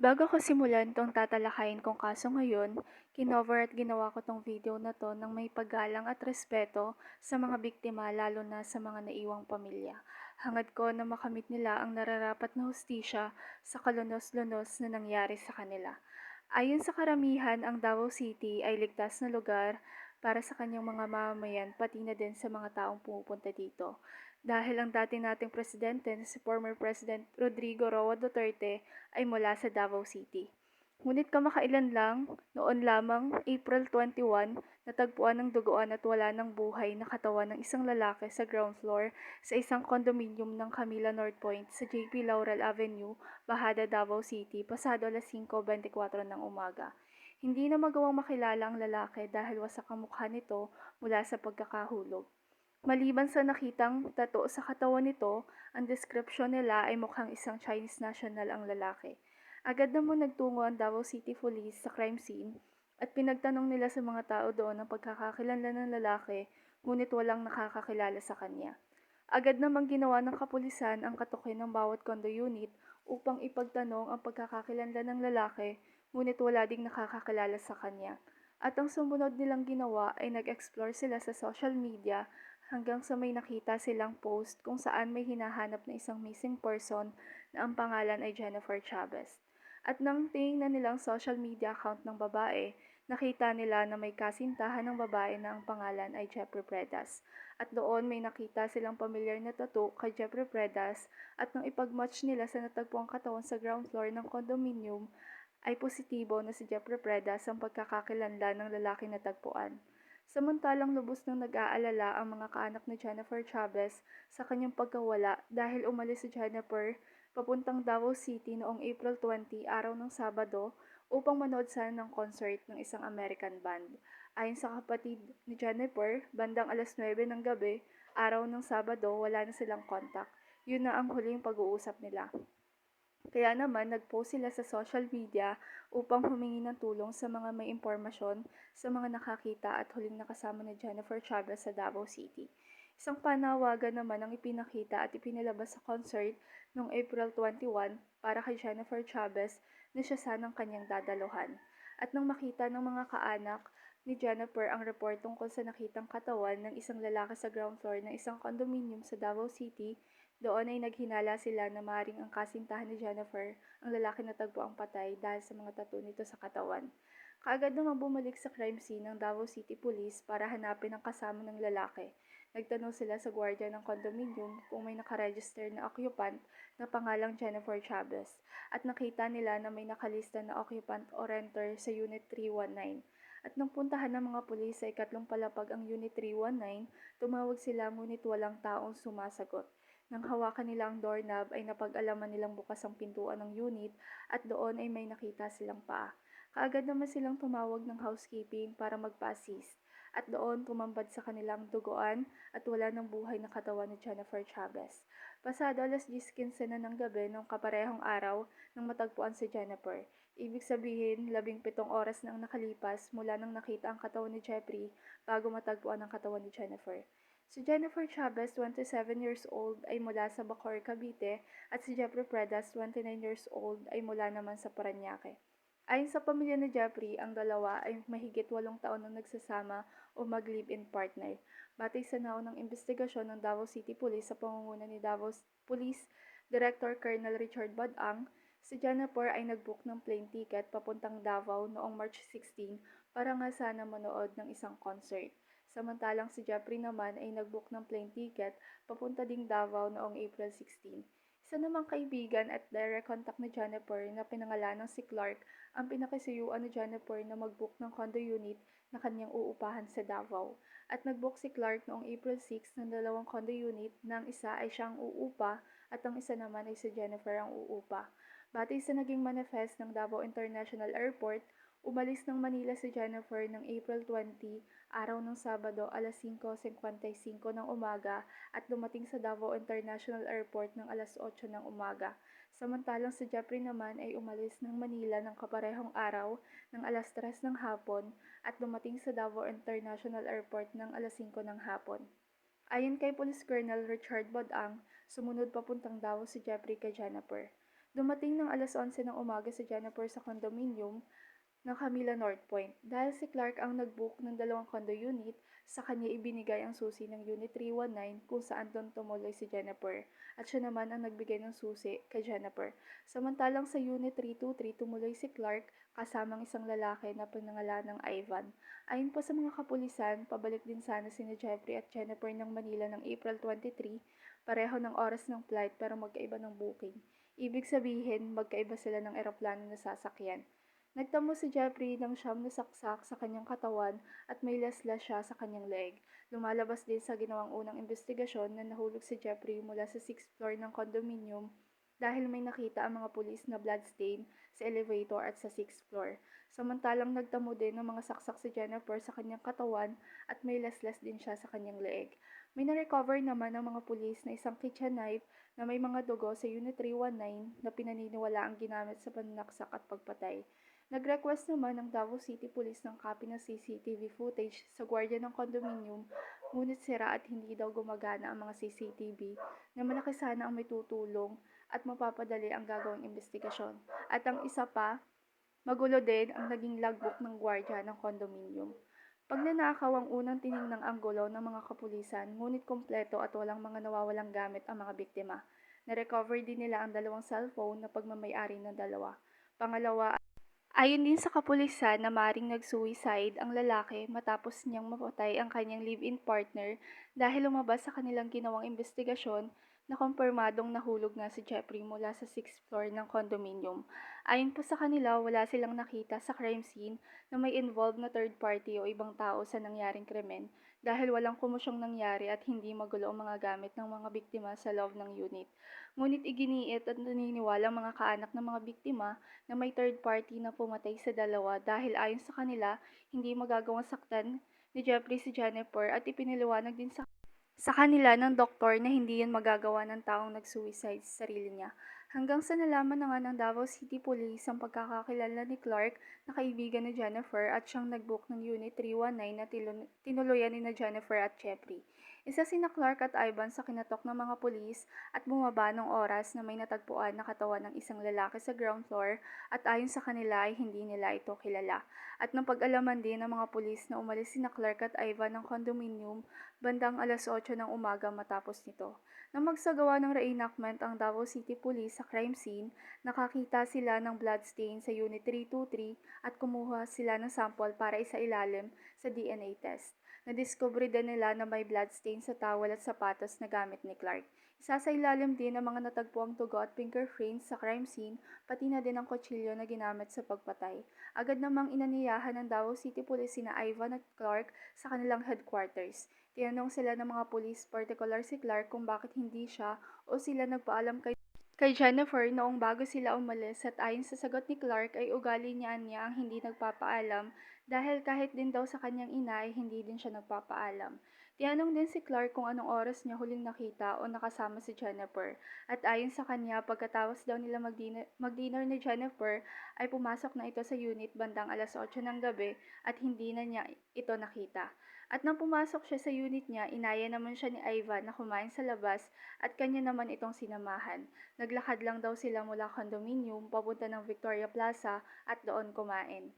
Bago ko simulan tong tatalakayin kong kaso ngayon, kinover at ginawa ko tong video na to ng may paggalang at respeto sa mga biktima lalo na sa mga naiwang pamilya. Hangad ko na makamit nila ang nararapat na hustisya sa kalunos-lunos na nangyari sa kanila. Ayon sa karamihan, ang Davao City ay ligtas na lugar para sa kanyang mga mamamayan pati na din sa mga taong pumupunta dito. Dahil ang dati nating presidente na si former President Rodrigo Roa Duterte ay mula sa Davao City. Ngunit kamakailan lang, noon lamang, April 21, natagpuan ng duguan at wala ng buhay na katawan ng isang lalaki sa ground floor sa isang condominium ng Camila North Point sa JP Laurel Avenue, Bahada, Davao City, pasado alas 5.24 ng umaga. Hindi na magawang makilala ang lalaki dahil wasak ang mukha nito mula sa pagkakahulog. Maliban sa nakitang tato sa katawan nito, ang description nila ay mukhang isang Chinese national ang lalaki. Agad naman nagtungo ang Davao City Police sa crime scene at pinagtanong nila sa mga tao doon ang pagkakakilanlan ng lalaki ngunit walang nakakakilala sa kanya. Agad namang ginawa ng kapulisan ang katukin ng bawat condo unit upang ipagtanong ang pagkakakilanlan ng lalaki ngunit wala ding nakakakilala sa kanya. At ang sumunod nilang ginawa ay nag-explore sila sa social media hanggang sa may nakita silang post kung saan may hinahanap na isang missing person na ang pangalan ay Jennifer Chavez. At nang tingnan nilang social media account ng babae, nakita nila na may kasintahan ng babae na ang pangalan ay Jeffrey Predas. At doon may nakita silang pamilyar na tattoo kay Jeffrey Predas at nang ipag-match nila sa natagpuang katawan sa ground floor ng condominium, ay positibo na si Jeffrey Predas ang pagkakakilanlan ng lalaki na tagpuan. Samantalang lubos nang nag-aalala ang mga kaanak ni Jennifer Chavez sa kanyang pagkawala dahil umalis si Jennifer papuntang Davao City noong April 20, araw ng Sabado, upang manood sana ng concert ng isang American band. Ayon sa kapatid ni Jennifer, bandang alas 9 ng gabi, araw ng Sabado, wala na silang kontak. Yun na ang huling pag-uusap nila. Kaya naman, nag-post sila sa social media upang humingi ng tulong sa mga may impormasyon sa mga nakakita at huling nakasama ni Jennifer Chavez sa Davao City. Isang panawagan naman ang ipinakita at ipinalabas sa concert noong April 21 para kay Jennifer Chavez na siya sanang kanyang dadaluhan. At nang makita ng mga kaanak ni Jennifer ang report tungkol sa nakitang katawan ng isang lalaki sa ground floor ng isang condominium sa Davao City, doon ay naghinala sila na maring ang kasintahan ni Jennifer, ang lalaki na tagpo ang patay dahil sa mga tattoo nito sa katawan. Kaagad naman bumalik sa crime scene ng Davao City Police para hanapin ang kasama ng lalaki. Nagtanong sila sa gwardiya ng condominium kung may nakaregister na occupant na pangalang Jennifer Chavez at nakita nila na may nakalista na occupant o renter sa Unit 319. At nang puntahan ng mga pulis sa ikatlong palapag ang Unit 319, tumawag sila ngunit walang taong sumasagot. Nang hawakan nila ang doorknob ay napag-alaman nilang bukas ang pintuan ng unit at doon ay may nakita silang paa. Kaagad naman silang tumawag ng housekeeping para magpa-assist at doon tumambad sa kanilang duguan at wala ng buhay na katawan ni Jennifer Chavez. Pasado alas 10.15 na ng gabi nung kaparehong araw nang matagpuan si Jennifer. Ibig sabihin, labing pitong oras na ang nakalipas mula nang nakita ang katawan ni Jeffrey bago matagpuan ang katawan ni Jennifer. Si Jennifer Chavez, 27 years old, ay mula sa Bacoor, Cavite at si Jeffrey Predas, 29 years old, ay mula naman sa Paranaque. Ayon sa pamilya ni Jeffrey, ang dalawa ay mahigit walong taon na nagsasama o mag-live-in partner. Batay sa naunang investigasyon ng Davao City Police sa pangunguna ni Davao Police Director Colonel Richard Badang, si Jennifer ay nag-book ng plane ticket papuntang Davao noong March 16 para nga sana manood ng isang concert. Samantalang si Jeffrey naman ay nag-book ng plane ticket papunta ding Davao noong April 16. Isa namang kaibigan at direct contact ni Jennifer na pinangalan ng si Clark ang pinakisuyuan ni Jennifer na mag-book ng condo unit na kanyang uupahan sa Davao. At nag-book si Clark noong April 6 ng dalawang condo unit na ang isa ay siyang uupa at ang isa naman ay si Jennifer ang uupa. Batay sa naging manifest ng Davao International Airport, Umalis ng Manila si Jennifer ng April 20, araw ng Sabado, alas 5.55 ng umaga at dumating sa Davao International Airport ng alas 8 ng umaga. Samantalang si Jeffrey naman ay umalis ng Manila ng kaparehong araw ng alas 3 ng hapon at dumating sa Davao International Airport ng alas 5 ng hapon. Ayon kay Police Colonel Richard Bodang, sumunod papuntang Davao si Jeffrey kay Jennifer. Dumating ng alas 11 ng umaga si Jennifer sa condominium ng Camila North Point. Dahil si Clark ang nag-book ng dalawang condo unit, sa kanya ibinigay ang susi ng Unit 319 kung saan doon tumuloy si Jennifer. At siya naman ang nagbigay ng susi kay Jennifer. Samantalang sa Unit 323 tumuloy si Clark kasamang isang lalaki na pinangalan ng Ivan. Ayon pa sa mga kapulisan, pabalik din sana sina Jeffrey at Jennifer ng Manila ng April 23, pareho ng oras ng flight pero magkaiba ng booking. Ibig sabihin, magkaiba sila ng eroplano na sasakyan. Nagtamo si Jeffrey ng siyam na saksak sa kanyang katawan at may laslas siya sa kanyang leg. Lumalabas din sa ginawang unang investigasyon na nahulog si Jeffrey mula sa 6th floor ng condominium dahil may nakita ang mga pulis na bloodstain sa elevator at sa 6th floor. Samantalang nagtamo din ng mga saksak si Jennifer sa kanyang katawan at may laslas din siya sa kanyang leeg. May na-recover naman ng mga pulis na isang kitchen knife na may mga dugo sa Unit 319 na pinaniniwala ang ginamit sa pananaksak at pagpatay. Nag-request naman ng Davao City Police ng copy ng CCTV footage sa gwardiya ng condominium, ngunit sira at hindi daw gumagana ang mga CCTV na malaki sana ang may tutulong at mapapadali ang gagawing investigasyon. At ang isa pa, magulo din ang naging logbook ng gwardiya ng condominium. Pagnanakaw ang unang tiningnang anggulo ng mga kapulisan, ngunit kompleto at walang mga nawawalang gamit ang mga biktima. Na-recover din nila ang dalawang cellphone na pagmamayari ng dalawa. Pangalawa, ayon din sa kapulisan na maring nag-suicide ang lalaki matapos niyang mapatay ang kanyang live-in partner dahil lumabas sa kanilang ginawang investigasyon na kumpirmadong nahulog nga si Jeffrey mula sa 6th floor ng condominium. Ayon pa sa kanila, wala silang nakita sa crime scene na may involved na third party o ibang tao sa nangyaring krimen dahil walang kumusyong nangyari at hindi magulo ang mga gamit ng mga biktima sa loob ng unit. Ngunit iginiit at naniniwala ang mga kaanak ng mga biktima na may third party na pumatay sa dalawa dahil ayon sa kanila, hindi magagawang saktan ni Jeffrey si Jennifer at ipiniliwanag din sa sa kanila ng doktor na hindi yun magagawa ng taong nag-suicide sa sarili niya. Hanggang sa nalaman na nga ng Davao City Police ang pagkakakilala ni Clark na kaibigan ni Jennifer at siyang nag-book ng Unit 319 na tinuluyan ni na Jennifer at Jeffrey. Isa sina Clark at Ivan sa kinatok ng mga pulis at bumaba ng oras na may natagpuan na katawan ng isang lalaki sa ground floor at ayon sa kanila ay hindi nila ito kilala. At nang pag-alaman din ng mga pulis na umalis sina Clark at Ivan ng condominium bandang alas 8 ng umaga matapos nito. Nang magsagawa ng reenactment ang Davao City Police sa crime scene, nakakita sila ng bloodstain sa Unit 323 at kumuha sila ng sample para isailalim sa DNA test. Nadiskubre din nila na may bloodstain sa towel at sapatos na gamit ni Clark. Isasailalim din ang mga natagpuang tugo at fingerprints sa crime scene, pati na din ang kutsilyo na ginamit sa pagpatay. Agad namang inaniyahan ng Davao City Police sina Ivan at Clark sa kanilang headquarters. Tinanong sila ng mga pulis, particular si Clark, kung bakit hindi siya o sila nagpaalam kay kay Jennifer noong bago sila umalis at ayon sa sagot ni Clark ay ugali niya niya ang hindi nagpapaalam dahil kahit din daw sa kanyang ina ay hindi din siya nagpapaalam. Tinanong din si Clark kung anong oras niya huling nakita o nakasama si Jennifer at ayon sa kanya pagkatapos daw nila mag-dinner, ni Jennifer ay pumasok na ito sa unit bandang alas 8 ng gabi at hindi na niya ito nakita. At nang pumasok siya sa unit niya, inaya naman siya ni Ivan na kumain sa labas at kanya naman itong sinamahan. Naglakad lang daw sila mula condominium papunta ng Victoria Plaza at doon kumain.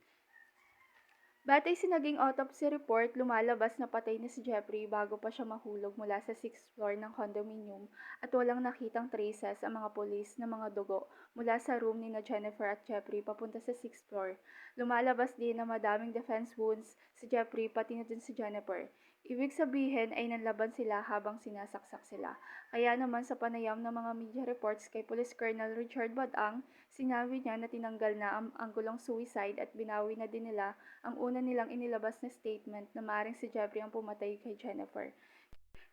Batay sa naging autopsy report, lumalabas na patay na si Jeffrey bago pa siya mahulog mula sa 6th floor ng condominium at walang nakitang traces ang mga polis na mga dugo mula sa room ni na Jennifer at Jeffrey papunta sa 6th floor. Lumalabas din na madaming defense wounds si Jeffrey pati na din si Jennifer. Ibig sabihin ay nanlaban sila habang sinasaksak sila. Kaya naman sa panayam ng mga media reports kay Police Colonel Richard Badang, sinabi niya na tinanggal na ang anggulong suicide at binawi na din nila ang una nilang inilabas na statement na maaaring si Jeffrey ang pumatay kay Jennifer.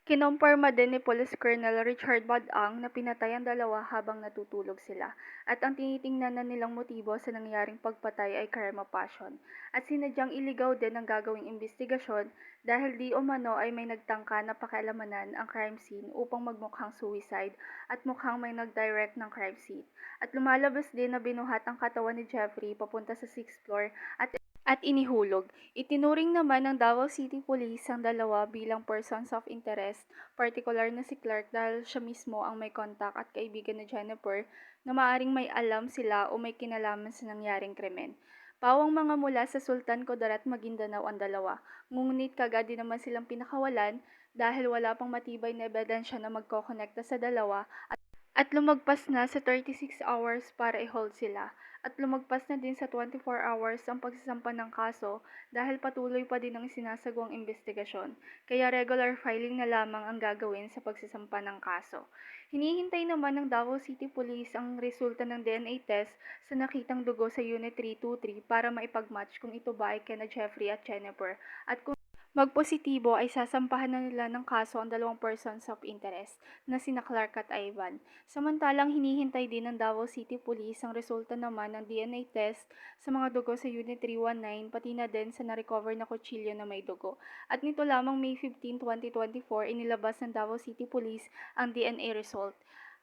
Kinomporma din ni Police Colonel Richard Badang na pinatay ang dalawa habang natutulog sila at ang tinitingnan na nilang motibo sa nangyaring pagpatay ay crime of passion at sinadyang iligaw din ang gagawing investigasyon dahil di umano ay may nagtangka na pakialamanan ang crime scene upang magmukhang suicide at mukhang may nag-direct ng crime scene. At lumalabas din na binuhat ang katawan ni Jeffrey papunta sa 6th floor at at inihulog. Itinuring naman ng Davao City Police ang dalawa bilang persons of interest, particular na si Clark dahil siya mismo ang may contact at kaibigan ni Jennifer na maaring may alam sila o may kinalaman sa nangyaring krimen. Pawang mga mula sa Sultan Kudarat Maguindanao ang dalawa, ngunit kagad din naman silang pinakawalan dahil wala pang matibay na ebidensya na magkokonekta sa dalawa at, at lumagpas na sa 36 hours para i-hold sila. At lumagpas na din sa 24 hours ang pagsasampa ng kaso dahil patuloy pa din ang sinasagawang investigasyon, kaya regular filing na lamang ang gagawin sa pagsasampa ng kaso. Hinihintay naman ng Davao City Police ang resulta ng DNA test sa nakitang dugo sa Unit 323 para maipagmatch kung ito ba ay kina Jeffrey at Jennifer at kung magpositibo ay sasampahan na nila ng kaso ang dalawang persons of interest na sina Clark at Ivan. Samantalang hinihintay din ng Davao City Police ang resulta naman ng DNA test sa mga dugo sa Unit 319 pati na din sa na-recover na kutsilyo na may dugo. At nito lamang May 15, 2024 inilabas ng Davao City Police ang DNA result.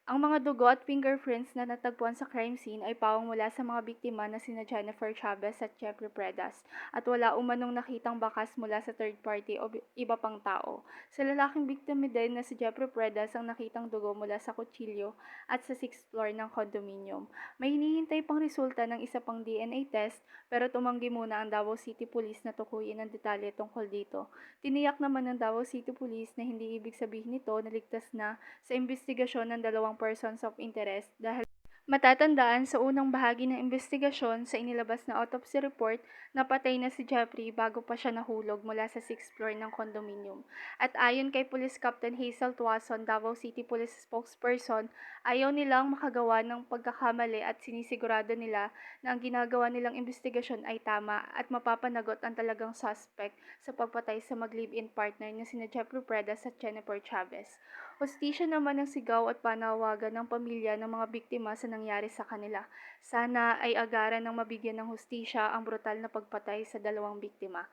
Ang mga dugo at fingerprints na natagpuan sa crime scene ay pawang mula sa mga biktima na sina Jennifer Chavez at Jeffrey Predas at wala umanong nakitang bakas mula sa third party o iba pang tao. Sa lalaking biktima din na si Jeffrey Predas ang nakitang dugo mula sa kutsilyo at sa 6th floor ng condominium. May hinihintay pang resulta ng isa pang DNA test pero tumanggi muna ang Davao City Police na tukuyin ang detalye tungkol dito. Tiniyak naman ng Davao City Police na hindi ibig sabihin nito na ligtas na sa investigasyon ng dalawang persons of interest dahil matatandaan sa unang bahagi ng investigasyon sa inilabas na autopsy report na patay na si Jeffrey bago pa siya nahulog mula sa 6th floor ng condominium. At ayon kay Police Captain Hazel Tuason, Davao City Police spokesperson, ayaw nilang makagawa ng pagkakamali at sinisigurado nila na ang ginagawa nilang investigasyon ay tama at mapapanagot ang talagang suspect sa pagpatay sa mag-live-in partner na sina Jeffrey Predas at Jennifer Chavez. Hostisya naman ang sigaw at panawagan ng pamilya ng mga biktima sa nangyari sa kanila. Sana ay agaran ng mabigyan ng hustisya ang brutal na pagpatay sa dalawang biktima.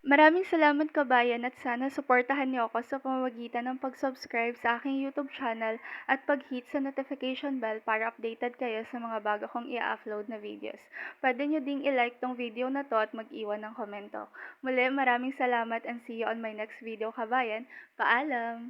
Maraming salamat kabayan at sana suportahan niyo ako sa pamamagitan ng pag-subscribe sa aking YouTube channel at pag-hit sa notification bell para updated kayo sa mga bago kong i-upload na videos. Pwede nyo ding i-like tong video na to at mag-iwan ng komento. Muli maraming salamat and see you on my next video kabayan. Paalam!